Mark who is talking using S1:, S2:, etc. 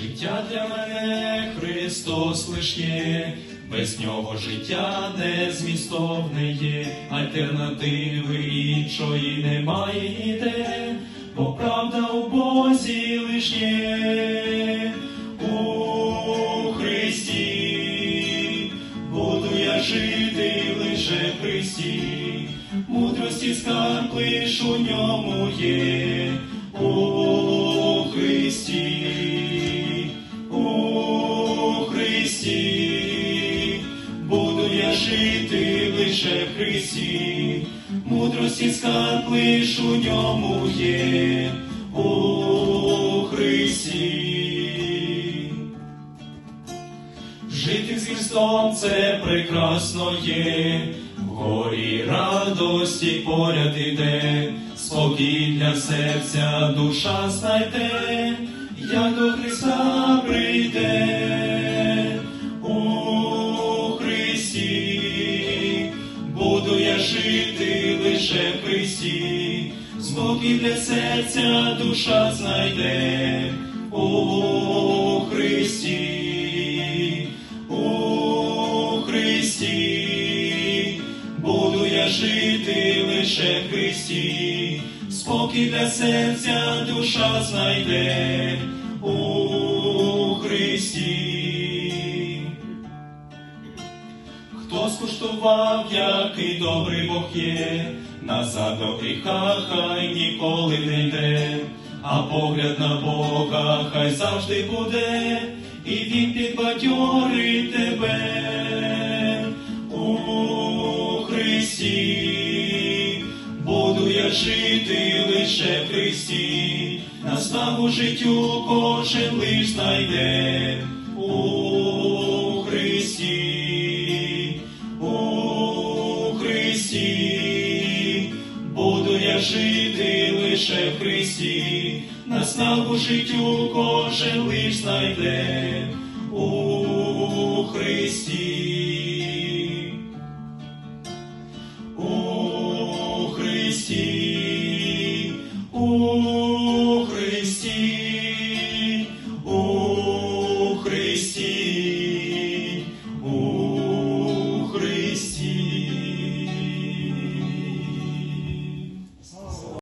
S1: Життя для мене Христос лиш є, без нього життя не змістовне є, альтернативи іншої немає ніде, бо правда у Бозі лиш. У Христі буду я жити лише в Христі, мудрості скарб лиш у ньому є. Христі, буду я жити лише в Христі, мудрості скарб лиш у ньому є, у Христі. Жити з Христом це прекрасно є, в горі радості поряд іде, спокій для серця душа знайде, Христі, спокій для серця душа знайде. У Христі. У Христі, буду я жити лише в Христі, спокій для серця душа знайде. У Христі. Скуштував, який добрий Бог є, назад до гріха хай ніколи не йде, а погляд на Бога хай завжди буде, і він підбадьорить тебе. У Христі. Буду я жити лише в Христі, наставу життю кожен лиш знайде. У жити лише в Христі, настав життю кожен лиш знайде у Христі, у Христі, у Христі, у Христі.